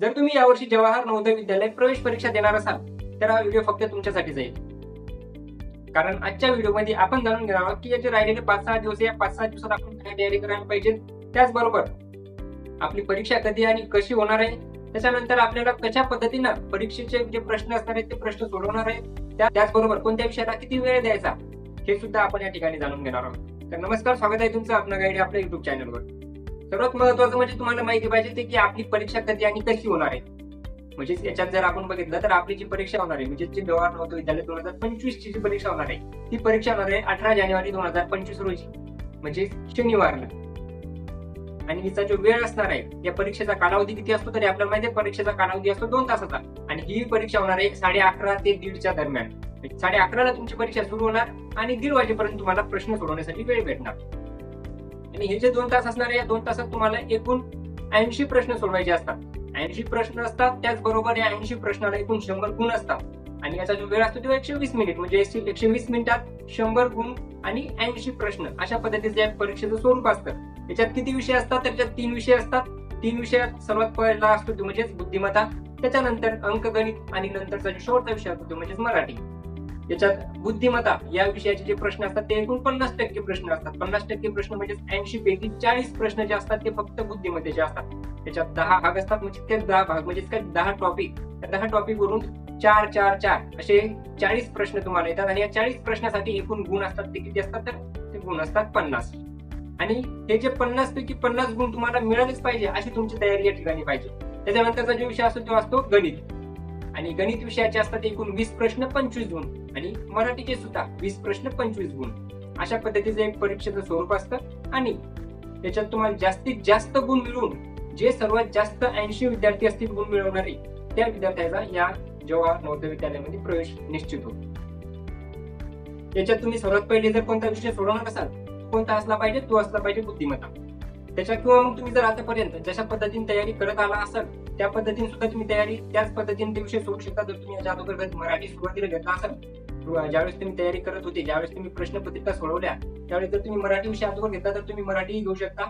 जर तुम्ही यावर्षी जवाहर नवोदय विद्यालय प्रवेश परीक्षा देणार असाल तर हा व्हिडिओ फक्त तुमच्यासाठी जाईल. कारण आजच्या व्हिडिओमध्ये आपण जाणून घेणार आहोत की याचे राहिलेले पाच सहा दिवस या पाच सहा दिवसात आपण काय तयारी करायला पाहिजे त्याचबरोबर आपली परीक्षा कधी आणि कशी होणार आहे त्याच्यानंतर आपल्याला कशा पद्धतीनं परीक्षेचे जे प्रश्न असणार आहेत ते प्रश्न सोडवणार आहेत त्या- त्याचबरोबर कोणत्या विषयाला किती वेळ द्यायचा हे सुद्धा आपण या ठिकाणी जाणून घेणार आहोत. तर नमस्कार स्वागत आहे तुमचं आपलं गाईड आपल्या युट्यूब चॅनलवर सर्वात महत्वाचं म्हणजे तुम्हाला माहिती पाहिजे ते की आपली परीक्षा कधी आणि कशी होणार आहे. म्हणजे याच्यात जर आपण बघितलं तर आपली जी परीक्षा होणार आहे म्हणजे जी जवाहर नवोदय विद्यालय दोन हजार पंचवीस ची जी परीक्षा होणार आहे ती परीक्षा होणार आहे अठरा जानेवारी दोन हजार पंचवीस रोजी म्हणजे शनिवारला. आणि हिचा जो वेळ असणार आहे या परीक्षेचा कालावधी किती असतो तरी आपल्याला माहिती आहे परीक्षेचा कालावधी असतो दोन तासाचा. आणि ही परीक्षा होणार आहे साडे अकरा ते दीडच्या दरम्यान. म्हणजे साडे अकराला तुमची परीक्षा सुरू होणार आणि दीड वाजेपर्यंत तुम्हाला प्रश्न सोडवण्यासाठी वेळ भेटणार. आणि हे जे दोन तास असणार आहे या दोन तासात तुम्हाला एकूण ऐंशी प्रश्न सोडवायचे असतात. ऐंशी प्रश्न असतात त्याचबरोबर या ऐंशी प्रश्नाला एकूण शंभर गुण असतात. आणि याचा जो वेळ असतो तो एकशे वीस मिनिट म्हणजे एकशे वीस मिनिटात शंभर गुण आणि ऐंशी प्रश्न अशा पद्धतीचं या परीक्षेचं स्वरूप असतं. त्याच्यात किती विषय असतात? त्याच्यात तीन विषय असतात. तीन विषयात सर्वात पहिला असतो तो म्हणजेच बुद्धिमत्ता. त्याच्यानंतर अंकगणित आणि नंतरचा जो शेवटचा विषय असतो तो म्हणजेच मराठी. याच्यात बुद्धिमत्ता या विषयाचे जे प्रश्न असतात ते एकूण पन्नास टक्के प्रश्न असतात. पन्नास टक्के प्रश्न म्हणजे ऐंशी पैकी चाळीस प्रश्न जे असतात ते फक्त बुद्धिमत्तेचे असतात. त्याच्यात दहा भाग असतात म्हणजे ते दहा भाग म्हणजे काय दहा टॉपिक त्या दहा टॉपिक वरून चार चार चार असे चाळीस प्रश्न तुम्हाला येतात आणि या चाळीस प्रश्नासाठी एकूण गुण असतात ते किती असतात तर ते गुण असतात पन्नास. आणि हे जे पन्नास पैकी पन्नास गुण तुम्हाला मिळालेच पाहिजे अशी तुमची तयारी या ठिकाणी पाहिजे. त्याच्यानंतरचा जो विषय असतो तो असतो गणित. आणि गणित विषयाचे असतात एकूण वीस प्रश्न पंचवीस गुण. आणि मराठीचे सुद्धा वीस प्रश्न पंचवीस गुण. अशा पद्धतीचं एक परीक्षेचं स्वरूप असतं. आणि त्याच्यात तुम्हाला जास्तीत जास्त गुण मिळवून जे सर्वात जास्त ऐंशी विद्यार्थी असतील गुण मिळवणारे त्या विद्यार्थ्याचा या जवाहर नवोदय विद्यालयामध्ये प्रवेश निश्चित होतो. त्याच्यात तुम्ही सर्वात पहिले जर कोणता विषय सोडवणार असाल कोणता असला पाहिजे तो असला पाहिजे बुद्धिमत्ता. त्याच्या किंवा मग तुम्ही जर आतापर्यंत जशा पद्धतीने तयारी करत आला असाल त्या पद्धतीने सुद्धा तुम्ही तयारी त्याच पद्धतीने ते विषय सोडू शकता. जर तुम्ही याच्या अगोदर मराठी सुरुवातीला घेतला असाल ज्यावेळेस तुम्ही तयारी करत होते ज्यावेळेस तुम्ही प्रश्नपत्रिका सोडवल्या त्यावेळेस जर तुम्ही मराठी विषय अगोदर घेतला तर तुम्ही मराठी घेऊ शकता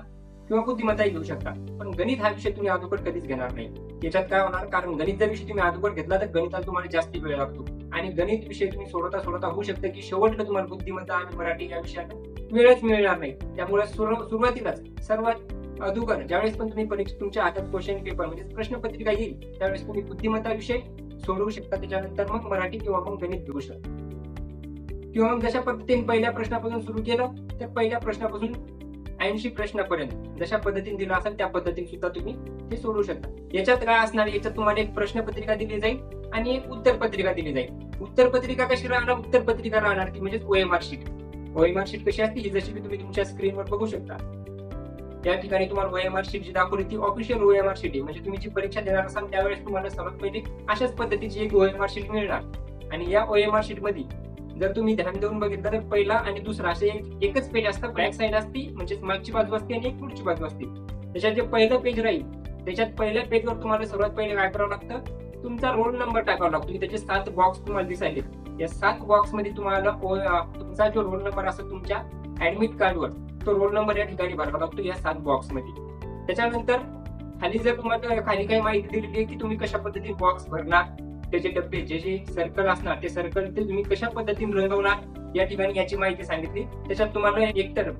किंवा बुद्धिमत्ताही घेऊ शकता. पण गणित हा विषय तुम्ही अगोदर कधीच घेणार नाही. याच्यात काय होणार? कारण गणित जर विषय तुम्ही अगोदर घेतला तर गणिताला तुम्हाला जास्त वेळ लागतो. आणि गणित विषय तुम्ही सोडवता सोडवता होऊ शकतं की शेवटला तुम्हाला बुद्धिमत्ता आणि मराठी या विषयाला वेळच मिळणार नाही. त्यामुळे सुरुवातीलाच सर्वात अधुकर ज्यावेळेस पण तुम्ही परीक्षा तुमच्या हातात क्वेश्चन पेपर म्हणजे प्रश्नपत्रिका येईल त्यावेळेस तुम्ही बुद्धिमत्ता विषय सोडवू शकता. त्याच्यानंतर मग मराठी किंवा मग गणित घेऊ शकता. किंवा जशा पद्धतीने पहिल्या प्रश्नापासून सुरू केलं तर पहिल्या प्रश्नापासून ऐंशी प्रश्नापर्यंत. जशा पद्धतीने दिला असेल त्या पद्धतीने सुद्धा तुम्ही ते सोडवू शकता. याच्यात काय असणार याच्यात तुम्हाला एक प्रश्नपत्रिका दिली जाईल आणि एक उत्तर पत्रिका दिली जाईल. उत्तर पत्रिका कशी राहणार? उत्तर पत्रिका राहणार ती म्हणजे ओएमआर शीट. ओएमआर शीट कशी असते? ही जशी की तुम्ही तुमच्या स्क्रीनवर बघू शकता. त्या ठिकाणी तुम्हाला ओएमआर शीट जी दाखवली ती ऑफिशियल ओएमआर शीट आहे. म्हणजे तुम्ही जी परीक्षा देणार असाल त्यावेळेस तुम्हाला सर्वात पहिले अशाच पद्धतीची एक ओएमआर शीट मिळणार. आणि या ओएमआर शीटमध्ये जर तुम्ही ध्यान देऊन बघितलं तर पहिला आणि दुसरा असे एकच पेज असतं. बॅक साईड असते म्हणजे मागची बाजू असते आणि एक पुढची बाजू असते. त्याच्यात जे पहिलं पेज राहील त्याच्यात पहिल्या पेजवर तुम्हाला सर्वात पहिले काय करावं लागतं? तुमचा रोल नंबर टाकावा लागतो. त्याचे सात बॉक्स तुम्हाला दिसायले. या सात बॉक्समध्ये तुम्हाला तुमचा जो रोल नंबर असतो तुमच्या ऍडमिट कार्डवर तो रोल नंबर या ठिकाणी भरावा लागतो या सात बॉक्समध्ये. त्याच्यानंतर खाली जर तुम्हाला खाली काही माहिती दिलेली आहे की तुम्ही कशा पद्धतीने बॉक्स भरणार त्याचे डब्बे जे जे सर्कल असणार ते सर्कल ते तुम्ही कशा पद्धतीने रंगवणार या ठिकाणी याची माहिती सांगितली. त्याच्यात तुम्हाला एकतर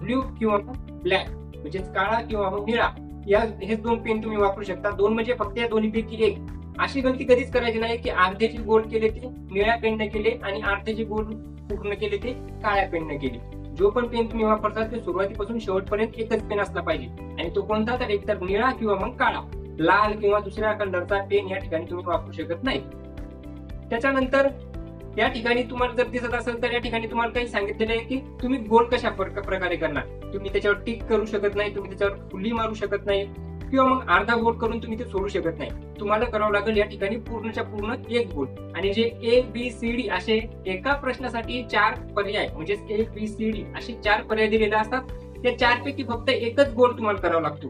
ब्ल्यू किंवा ब्लॅक म्हणजेच काळा किंवा मग निळा या हे दोन पेन तुम्ही वापरू शकता. दोन म्हणजे फक्त या दोन्ही पैकी एक. अशी गलती कधीच करायची नाही की अर्धेचे गोल केले ते निळ्या पेनने केले आणि अर्धेचे गोल पूर्ण केले ते काळ्या पेनने केले. जो पण पेन तुम्ही वापरता ते सुरुवातीपासून शेवटपर्यंत एकच पेन असला पाहिजे. आणि तो कोणता? तर एकतर निळा किंवा मग काळा. लाल किंवा दुसऱ्या कलरचा पेन या ठिकाणी तुम्ही वापरू शकत नाही. त्याच्यानंतर या ठिकाणी तुम्हाला जर दिसत असेल तर या ठिकाणी तुम्हाला काही सांगितलेलं आहे की तुम्ही गोल कशा प्रकारे करणार. तुम्ही त्याच्यावर टिक करू शकत नाही तुम्ही त्याच्यावर फुली मारू शकत नाही किंवा मग अर्धा गोल करून तुम्ही ते सोडू शकत नाही. तुम्हाला करावं लागेल या ठिकाणी पूर्णच्या पूर्ण एक गोल. आणि जे ए बी सी डी असे एका प्रश्नासाठी चार पर्याय म्हणजे ए बी सी डी असे चार पर्याय दिलेले असतात. त्या चारपैकी फक्त एकच गोल तुम्हाला करावा लागतो.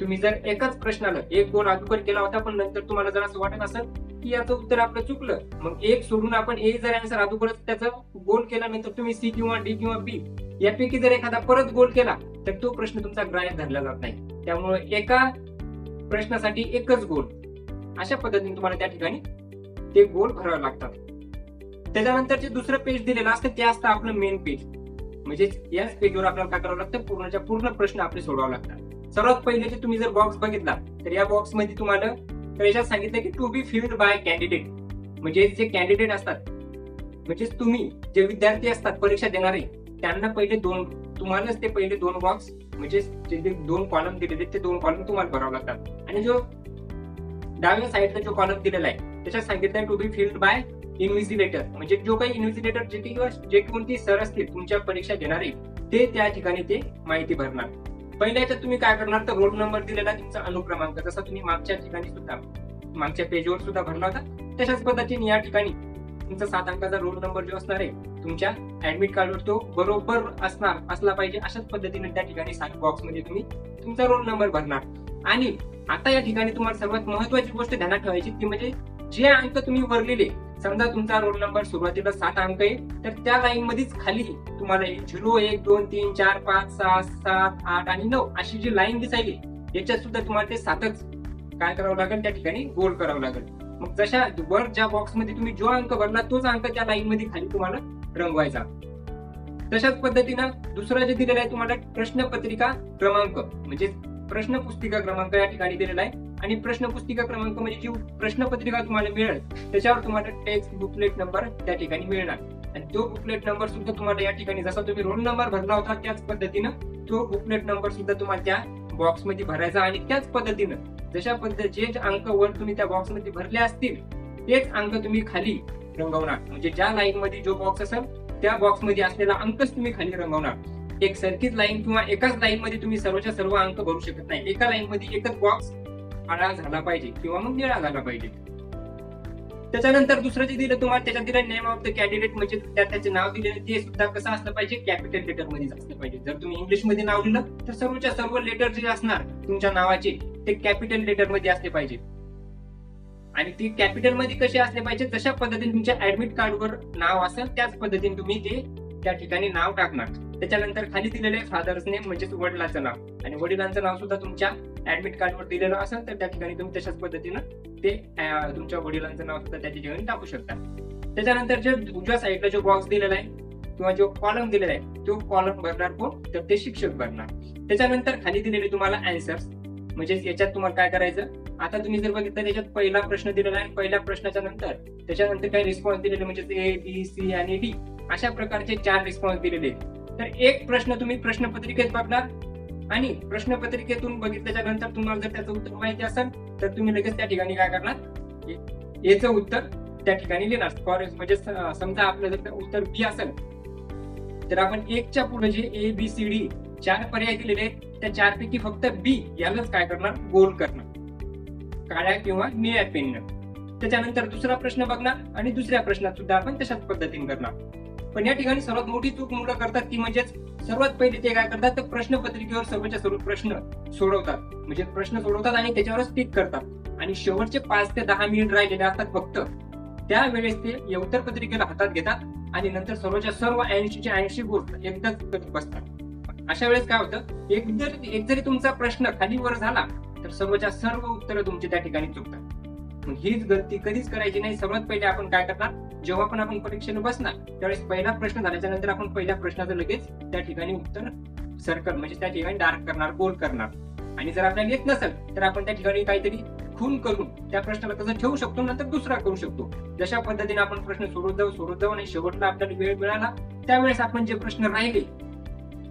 तुम्ही जर एकाच प्रश्नाला एक गोल अगोदर केला होता पण नंतर तुम्हाला जर असं वाटत असेल की याचं उत्तर आपलं चुकलं मग एक सोडून आपण ए जर आन्सर अगोदरच त्याचं गोल केल्यानंतर तुम्ही सी किंवा डी किंवा बी यापैकी जर एखादा परत गोल केला तर तो प्रश्न तुमचा ग्राह्य धरला जात नाही. त्यामुळे एका प्रश्नासाठी एकच गोल. अशा पद्धतीने तुम्हाला त्या ठिकाणी ते गोल भरावे लागतात. त्याच्यानंतर जे दुसरं पेज दिलेलं असतं ते असतं आपलं मेन पेज म्हणजे याच पेजवर आपल्याला काय करावं लागतं? पूर्णच्या पूर्ण प्रश्न आपले सोडवावे लागतात. सर्वात पहिले जे तुम्ही जर बॉक्स बघितला तर या बॉक्समध्ये तुम्हाला तर याच्यात सांगितलं की to be filled by candidate म्हणजे जे कॅन्डिडेट असतात म्हणजेच तुम्ही जे विद्यार्थी असतात परीक्षा देणारे त्यांना पहिले दोन तुम्हालाच ते पहिले दोन बॉक्स म्हणजे जे दोन कॉलम दिलेले ते दोन कॉलम तुम्हाला भरावे लागतात. आणि जो डाव्या साईडचा जो कॉलम दिलेला आहे त्याच्यात सांगितलं to be filled by invigilator म्हणजे जो काही इन्व्हिजिलेटर जे किंवा जे कोणती सर असतील तुमच्या परीक्षा घेणारे ते त्या ठिकाणी ते माहिती भरणार. पहिल्या याच्यात तुम्ही काय करणार तर रोल नंबर दिलेला तुमचा अनुक्रमांक. जसा तुम्ही मागच्या ठिकाणी सुद्धा मागच्या पेजवर सुद्धा भरला होता तशाच पद्धतीने या ठिकाणी तुमचा सात अंकाचा रोल नंबर जो असणार आहे तुमच्या ऍडमिट कार्डवर तो बरोबर असणार असला पाहिजे अशाच पद्धतीने त्या ठिकाणी सात बॉक्समध्ये तुम्ही तुमचा रोल नंबर भरणार. आणि आता या ठिकाणी तुम्हाला सर्वात महत्वाची गोष्ट ध्यानात ठेवायची ती म्हणजे जे अंक तुम्ही भरलेले समजा तुमचा रोल नंबर सुरुवातीला सात अंक आहे तर त्या लाईन मध्येच खाली तुम्हाला झिरो एक दोन तीन चार पाच सहा सात आठ आणि नऊ अशी जी लाईन दिसायली याच्यात सुद्धा तुम्हाला ते सातच काय करावं लागेल त्या ठिकाणी गोल करावं लागेल. मग जशा वर ज्या बॉक्समध्ये तुम्ही जो अंक भरला तोच अंक त्या लाईन मध्ये खाली तुम्हाला रंगवायचा. तशाच पद्धतीनं दुसरा जे दिलेला आहे तुम्हाला प्रश्नपत्रिका क्रमांक म्हणजे प्रश्न पुस्तिका क्रमांक या ठिकाणी दिलेला आहे. आणि प्रश्न पुस्तिका क्रमांक म्हणजे जी प्रश्नपत्रिका तुम्हाला मिळेल त्याच्यावर तुम्हाला टेक्स्ट बुकलेट नंबर त्या ठिकाणी मिळणार. आणि तो बुकलेट नंबर सुद्धा तुम्हाला या ठिकाणी जसा तुम्ही रोल नंबर भरला होता त्याच पद्धतीनं तो बुकलेट नंबर सुद्धा तुम्हाला त्या बॉक्समध्ये भरायचा आणि त्याच पद्धतीनं जशा पद्धती जे जे अंक वर तुम्ही त्या बॉक्समध्ये भरले असतील तेच अंक तुम्ही खाली रंगवणार. म्हणजे ज्या लाईन मध्ये जो बॉक्स असेल त्या बॉक्समध्ये असलेला अंकच तुम्ही खाली रंगवणार. एक सर्किट लाईन किंवा एकाच लाईन मध्ये तुम्ही सर्वच्या सर्व अंक भरू शकत नाही. एका लाईन मध्ये एकच बॉक्स काळा झाला पाहिजे किंवा मग निळा झाला पाहिजे. त्याच्यानंतर दुसरं जे दिलं तुम्हाला त्याच्यात दिलं नेम ऑफ द कॅन्डिडेट म्हणजे त्यात त्याचे नाव दिलेलं ते सुद्धा कसं असलं पाहिजे? कॅपिटल लेटरमध्ये असलं पाहिजे. जर तुम्ही इंग्लिशमध्ये नाव लिहिलं तर सर्वच्या सर्व लेटर जे असणार तुमच्या नावाचे ते कॅपिटल लेटरमध्ये असले पाहिजे. आणि ती कॅपिटलमध्ये कसे असले पाहिजे? जशा पद्धतीने तुमच्या ऍडमिट कार्डवर नाव असेल त्याच पद्धतीने तुम्ही ते त्या ठिकाणी नाव टाकणार. त्याच्यानंतर खाली दिलेले फादर्स नेम म्हणजेच वडिलांचं नाव. आणि वडिलांचं नाव सुद्धा तुमच्या ऍडमिट कार्डवर दिलेलं असेल तर त्या ठिकाणी तुम्ही तशाच पद्धतीनं ते तुमच्या वडिलांचं नाव सुद्धा त्या ठिकाणी टाकू शकता. त्याच्यानंतर जे उजव्या साईडला जो बॉक्स दिलेला आहे किंवा जो कॉलम दिलेला आहे तो कॉलम भरणार कोण? तर ते शिक्षक भरणार. त्याच्यानंतर खाली दिलेले तुम्हाला अँसर्स म्हणजे याच्यात तुम्हाला काय करायचं? आता तुम्ही जर बघितलं त्याच्यात पहिला प्रश्न दिलेला आहे. पहिल्या प्रश्नाच्या नंतर त्याच्यानंतर काही रिस्पॉन्स दिलेले? म्हणजे ए बी सी आणि डी अशा प्रकारचे चार रिस्पॉन्स दिलेले आहेत. तर एक प्रश्न तुम्ही प्रश्नपत्रिकेत बघणार आणि प्रश्नपत्रिकेतून बघितल्याच्या नंतर तुम्हाला जर त्याचं उत्तर माहिती असेल तर तुम्ही लगेच त्या ठिकाणी काय करणार? याचं उत्तर त्या ठिकाणी लिहिणार. फॉर म्हणजे समजा आपलं जर उत्तर बी असेल तर आपण एकच्या पुढे जे ए बी सी डी चार पर्याय दिलेले त्या चारपैकी फक्त बी यालाच काय करणार? गोल करणार. काळ्या किंवा निळ्या पेननं त्याच्यानंतर दुसरा प्रश्न बघणार आणि दुसऱ्या प्रश्नात सुद्धा आपण तशाच पद्धतीने करणार. पण या ठिकाणी सर्वात मोठी चूक मुलं करतात ती म्हणजेच सर्वात पहिले ते काय करतात तर प्रश्नपत्रिकेवर सर्वच्या सर्व प्रश्न सोडवतात. म्हणजे प्रश्न सोडवतात आणि त्याच्यावरच टिक करतात. आणि शेवटचे पाच ते दहा मिनिट राहिलेले असतात फक्त. त्यावेळेस ते उत्तर पत्रिकेला हातात घेतात आणि नंतर सर्वच्या सर्व ऐंशीच्या ऐंशी गोष्ट एकदाच करत बसतात. अशा वेळेस काय होतं? एक जर एक जरी तुमचा प्रश्न खाली वर झाला तर सर्वच्या सर्व उत्तरं तुमची त्या ठिकाणी चुकतात. मग हीच गलती कधीच करायची नाही. सर्वात पहिले आपण काय करणार? जेव्हा पण आपण परीक्षेने बसणार त्यावेळेस पहिला प्रश्न झाल्याच्यानंतर आपण पहिल्या प्रश्नाचं लगेच त्या ठिकाणी उत्तर सर्कल म्हणजे त्या ठिकाणी डार्क करणार गोल करणार. आणि जर आपल्याला येत नसेल तर आपण त्या ठिकाणी काहीतरी खून करून त्या प्रश्नाला तसं ठेवू शकतो नंतर दुसरा करू शकतो. जशा पद्धतीने आपण प्रश्न सोडवत जाऊ सोडवत जाऊ आणि शेवटला आपल्याला वेळ मिळाला त्यावेळेस आपण जे प्रश्न राहिले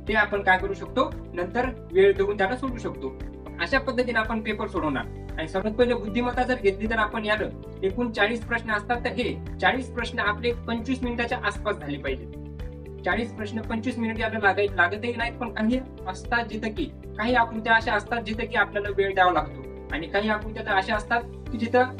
ते आपण काय करू शकतो? नंतर वेळ देऊन त्याला सोडू शकतो. अशा पद्धतीने आपण पेपर सोडवणार. आणि सर्वात पहिले बुद्धिमत्ता जर घेतली तर आपण यालं एकूण चाळीस प्रश्न असतात तर हे चाळीस प्रश्न आपले पंचवीस मिनिटाच्या आसपास झाले पाहिजे. चाळीस प्रश्न पंचवीस मिनिट याला लागायचे लागतही नाहीत पण काही असतात जिथं की काही आकृत्या अशा असतात जिथं की आपल्याला वेळ द्यावा लागतो. आणि काही आकृत्या तर अशा असतात की जिथं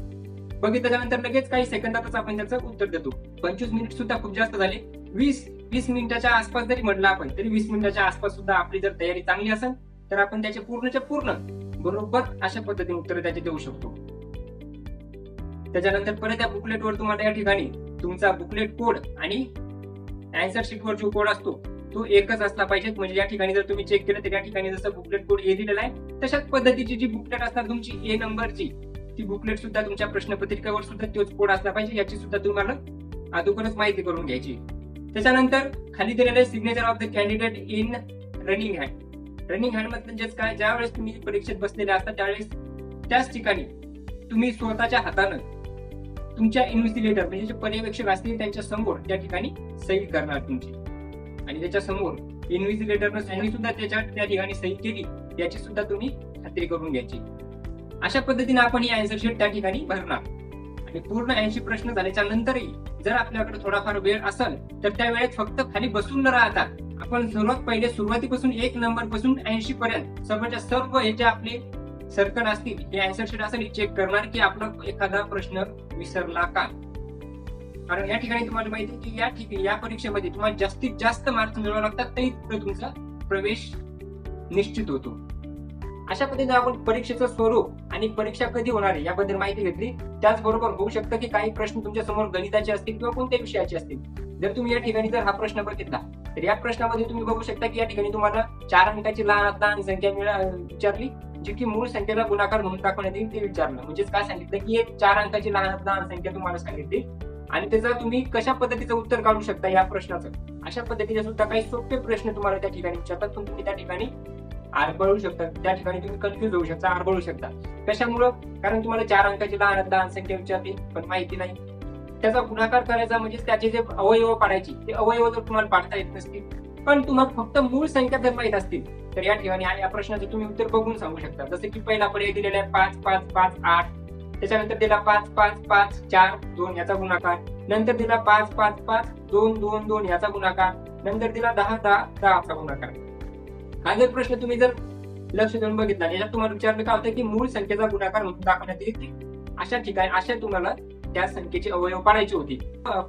बघितल्यानंतर लगेच काही सेकंदातच आपण त्याचं उत्तर देतो. पंचवीस मिनिट सुद्धा खूप जास्त झाले. वीस वीस मिनिटाच्या आसपास जरी म्हटलं आपण तरी वीस मिनिटाच्या आसपास सुद्धा आपली जर तयारी चांगली असेल तर आपण त्याचे पूर्णच्या पूर्ण बरोबर अशा पद्धतीने उत्तर त्याचे देऊ शकतो. त्याच्यानंतर परत या बुकलेटवर तुम्हाला या ठिकाणी तुमचा बुकलेट कोड आणि अँसर शीटवर जो कोड असतो तो तो एकच असला पाहिजे. म्हणजे या ठिकाणी जर तुम्ही चेक केलं तर या ठिकाणी जसं बुकलेट कोड ए दिलेला आहे तशाच पद्धतीची जी बुकलेट असणार तुमची ए नंबरची ती बुकलेट सुद्धा तुमच्या प्रश्नपत्रिकेवर सुद्धा तोच कोड असला पाहिजे याची सुद्धा तुम्हाला अगोदरच माहिती करून घ्यायची. त्याच्यानंतर खाली दिलेले signature of the candidate in running hand running hand म्हणजेच काय? ज्या वेळेस तुम्ही परीक्षेत बसलेले असता त्यावेळेस त्याच ठिकाणी तुम्ही स्वतःच्या हातानं तुमच्या इन्व्हेस्टिगेटर म्हणजे जे पर्यवेक्षक असतील त्यांच्यासमोर त्या ठिकाणी सही करणार तुमची. आणि त्याच्यासमोर इन्व्हेस्टिगेटरनं त्यांनी सुद्धा त्याच्या त्या ठिकाणी सही केली याची सुद्धा तुम्ही खात्री करून घ्यायची. अशा पद्धतीने आपण ही आन्सर शीट त्या ठिकाणी भरणार. आणि पूर्ण ऐंशी प्रश्न झाल्याच्या नंतरही जर आपल्याकडे थोडाफार वेळ असेल तर त्यावेळेस फक्त खाली बसून न राहता आपण सर्वात पहिले सुरुवातीपासून एक नंबरपासून ऐंशी पर्यंत सर्वांच्या सर्व हे जे आपले सर्कल असतील हे अँसर शीट असेल चेक करणार की आपला एखादा प्रश्न विसरला का? कारण या ठिकाणी तुम्हाला माहिती आहे की या ठिकाणी या परीक्षेमध्ये तुम्हाला जास्तीत जास्त मार्क्स मिळवावे लागतात तरी तुमचा प्रवेश निश्चित होतो. अशा पद्धतीने आपण परीक्षेचं स्वरूप आणि परीक्षा कधी होणार आहे याबद्दल माहिती घेतली. त्याचबरोबर होऊ शकतं की काही प्रश्न तुमच्यासमोर गणिताचे असतील किंवा कोणत्या विषयाचे असतील. जर तुम्ही या ठिकाणी जर हा प्रश्न बघितला तर या प्रश्नामध्ये तुम्ही बघू शकता की या ठिकाणी तुम्हाला चार अंकाची लहान लहान संख्या मिळा विचारली जी की मूळ संख्येला गुणाकार म्हणून दाखवण्यात येईल ते विचारलं. म्हणजेच काय सांगितलं की एक चार अंकाची लहान लहान संख्या तुम्हाला सांगितली. आणि त्याचा तुम्ही कशा पद्धतीचं उत्तर काढू शकता या प्रश्नाचं? अशा पद्धतीचे सुद्धा काही सोपे प्रश्न तुम्हाला त्या ठिकाणी विचारतात. पण तुम्ही त्या ठिकाणी आरबळू शकता. त्या ठिकाणी तुम्ही कन्फ्युज होऊ शकता आरबळू शकता. कशामुळं? कारण तुम्हाला चार अंकाची लहान लहान संख्या विचारली पण माहिती नाही. त्याचा गुणाकार करायचा म्हणजे त्याचे जे अवयव पाडायची ते अवयव जर तुम्हाला पाडता येत नसतील पण तुम्हाला फक्त मूळ संख्या जर माहीत असतील तर या ठिकाणी या प्रश्नाचं तुम्ही उत्तर बघून सांगू शकता. जसं की पहिला पर्याय दिलेला आहे पाच पाच पाच आठ. त्याच्यानंतर दिला पाच पाच पाच चार दोन याचा गुणाकार. नंतर दिला पाच पाच पाच दोन दोन दोन याचा गुणाकार. नंतर दिला दहा दहा दहाचा गुणाकार. हा जर प्रश्न तुम्ही जर लक्ष देऊन बघितला याच्यात तुम्हाला विचारलं काय होतं की मूळ संख्येचा गुणाकार म्हणून दाखवण्यात येईल? अशा ठिकाणी अशा तुम्हाला त्या संख्येचे अवयव पाडायचे होते.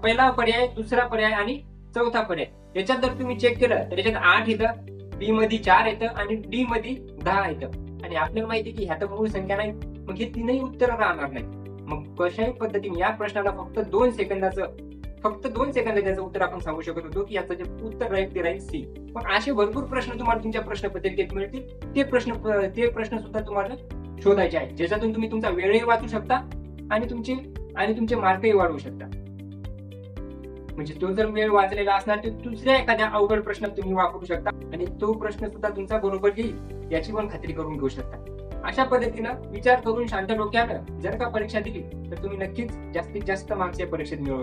पहिला पर्याय दुसरा पर्याय आणि चौथा पर्याय. याच्यात जर तुम्ही चेक केलं तर याच्यात आठ येतं बी मध्ये चार येतं आणि डी मध्ये दहा येतं. आणि आपल्याला माहिती की ह्या तर मूळ संख्या नाही. मग हे तीनही उत्तर राहणार नाही. मग कशाही पद्धतीने या प्रश्नाला फक्त दोन सेकंदाचं फक्त दोन सेकंद त्याचं उत्तर आपण सांगू शकत होतो की याचं जे उत्तर राहील ते राहील सी पण असे भरपूर प्रश्न तुम्हाला तुमच्या प्रश्न पत्रिकेत मिळतील. ते प्रश्न ते प्रश्न सुद्धा तुम्हाला शोधायचे आहेत. ज्याच्यातून तुम्ही तुमचा वेळही वाचू शकता आणि तुमचे आणि तुमचे मार्कही वाढवू शकता. म्हणजे तो जर वेळ वाचलेला असणार तर दुसऱ्या एखाद्या अवघड प्रश्न तुम्ही वापरू शकता. आणि तो प्रश्न सुद्धा तुमचा बरोबर येईल याची पण खात्री करून घेऊ शकता. अशा पद्धतीनं विचार करून शांत डोक्यानं जर का परीक्षा दिली तर तुम्ही नक्कीच जास्तीत जास्त मार्क्स या परीक्षेत मिळवू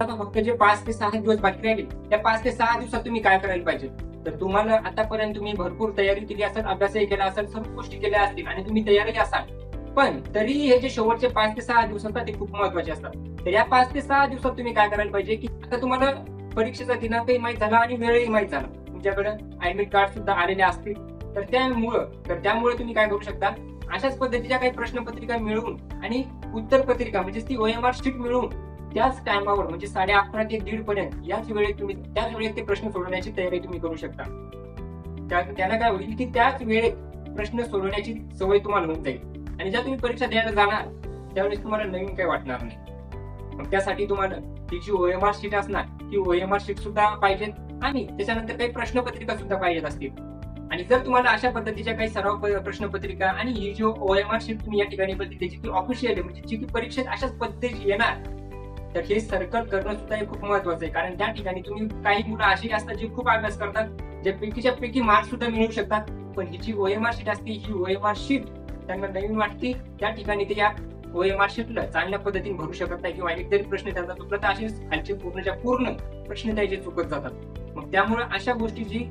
आता फक्त जे पाच ते सहा दिवस बाकी राहिले त्या पाच ते सहा दिवसात तुम्ही काय करायला पाहिजे? तर तुम्हाला आतापर्यंत तुम्ही भरपूर तयारी केली असेल अभ्यासही केला असेल सर्व गोष्टी केल्या असतील आणि तुम्ही तयारी असाल. पण तरी हे जे शेवटचे पाच ते सहा दिवस असतात ते खूप महत्त्वाचे असतात. तर या पाच ते सहा दिवसात तुम्ही काय करायला पाहिजे की आता तुम्हाला परीक्षेचा दिनांकही माहीत झाला आणि वेळही माहीत झाला. तुमच्याकडे ऍडमिट कार्ड सुद्धा आलेले असतील. तर त्यामुळं तर त्यामुळे तुम्ही काय करू शकता? अशाच पद्धतीच्या काही प्रश्नपत्रिका मिळवून आणि उत्तर पत्रिका म्हणजे ती ओएमआर शीट मिळवून त्याच टायमावर म्हणजे साडे अकरा ते दीड पर्यंत याच वेळेत तुम्ही त्याच वेळेत ते प्रश्न सोडवण्याची तयारी तुम्ही करू शकता. त्याला काय होईल की त्याच वेळेत प्रश्न सोडवण्याची सवय तुम्हाला होऊन जाईल. आणि ज्या तुम्ही परीक्षा द्यायला जाणार त्यावेळेस तुम्हाला नवीन काही वाटणार नाही. मग त्यासाठी तुम्हाला ती जी ओएमआर शीट असणार ती ओएमआर शीट सुद्धा पाहिजेत आणि त्याच्यानंतर काही प्रश्नपत्रिका सुद्धा पाहिजेत असतील. आणि जर तुम्हाला अशा पद्धतीच्या काही सराव प्रश्नपत्रिका आणि ही जी ओएमआर शीट तुम्ही या ठिकाणी बघितली जी की ऑफिशियल आहे म्हणजे जी की परीक्षेत अशाच पद्धतीची येणार तर हे सर्कल करणं सुद्धा हे खूप महत्वाचं आहे. कारण त्या ठिकाणी तुम्ही काही मुलं अशी असतात जे खूप अभ्यास करतात जे पैकीच्या पैकी मार्क्स सुद्धा मिळू शकतात. पण ही जी ओएमआर शीट असते ही ओएमआर शीट त्यांना नवीन वाटते त्या ठिकाणी ते या ओएमआर शीटला चांगल्या पद्धतीने भरू शकत नाही किंवा एक तरी प्रश्न त्यांचा चुकला तर असेच खालचे पूर्णच्या पूर्ण प्रश्न त्याचे चुकत जातात. मग त्यामुळे अशा गोष्टीची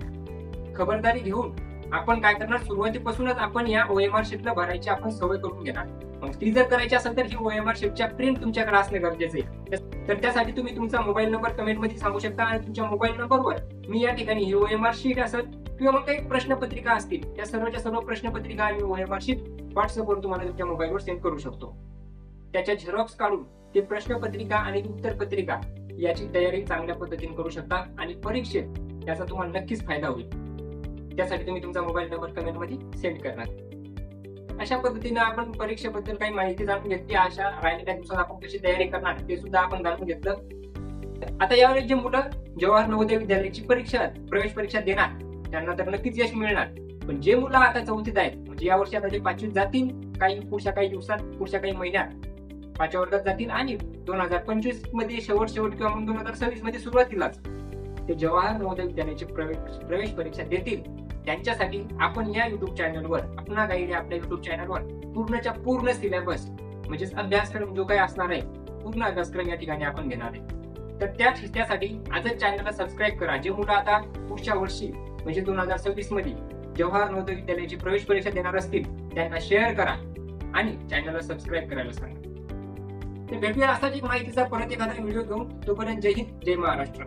खबरदारी घेऊन आपण काय करणार? सुरुवातीपासूनच आपण या ओएमआर शीटला भरायची आपण सवय करून घेणार. मग ती जर करायची असेल तर ही ओएमआर शीटच्या प्रिंट तुमच्याकडे असणे गरजेचे आहे. तर त्यासाठी तुम्ही तुमचा मोबाईल नंबर कमेंटमध्ये सांगू शकता आणि तुमच्या मोबाईल नंबरवर मी या ठिकाणी ही ओएमआर शीट असेल किंवा मग काही प्रश्नपत्रिका असतील त्या सर्वच्या सर्व प्रश्नपत्रिका आणि ओएमआर शीट व्हॉट्सअपवर तुम्हाला तुमच्या मोबाईलवर सेंड करू शकतो. त्याच्या झेरॉक्स काढून ते प्रश्नपत्रिका आणि उत्तर पत्रिका याची तयारी चांगल्या पद्धतीने करू शकता आणि परीक्षेत त्याचा तुम्हाला नक्कीच फायदा होईल. त्यासाठी तुम्ही तुमचा मोबाईल नंबर कमेंटमध्ये सेंड करणार. अशा पद्धतीने आपण परीक्षेबद्दल काही माहिती जाणून घेतली. अशा राहिलेल्या दिवसात आपण कशी तयारी करणार ते सुद्धा आपण जाणून घेतलं. आता यावेळेस जे मुलं जवाहर नवोदय विद्यालयाची परीक्षा प्रवेश परीक्षा देणार त्यांना तर नक्कीच यश मिळणार. पण जे मुलं आता चौथीत आहेत म्हणजे या वर्षी आता जे पाचवीत जातील काही पुढच्या काही दिवसात पुढच्या काही महिन्यात पाचव्या वर्गात जातील आणि दोन हजार पंचवीसमध्ये शेवट शेवट किंवा मग दोन हजार सव्वीसमध्ये सुरुवातीलाच ते जवाहर नवोदय विद्यालयाची प्रवेश प्रवेश परीक्षा देतील. त्यांच्यासाठी आपण या युट्यूब चॅनलवर आपला गाईड आपल्या युट्यूब चॅनलवर पूर्णच्या पूर्ण सिलेबस म्हणजेच अभ्यासक्रम जो काही असणार आहे पूर्ण अभ्यासक्रम या ठिकाणी आपण घेणार आहे. तर त्या त्यासाठी आजच चॅनलला सबस्क्राईब करा. जे मुलं आता पुढच्या वर्षी म्हणजे दोन हजार सव्वीसमध्ये जवाहर नवोदय विद्यालयाची प्रवेश परीक्षा देणार असतील त्यांना शेअर करा आणि चॅनलला सबस्क्राईब करायला सांगा. तर भेटूया असाच एक माहितीचा परत एखादा व्हिडिओ घेऊन. तोपर्यंत जय हिंद जय महाराष्ट्र.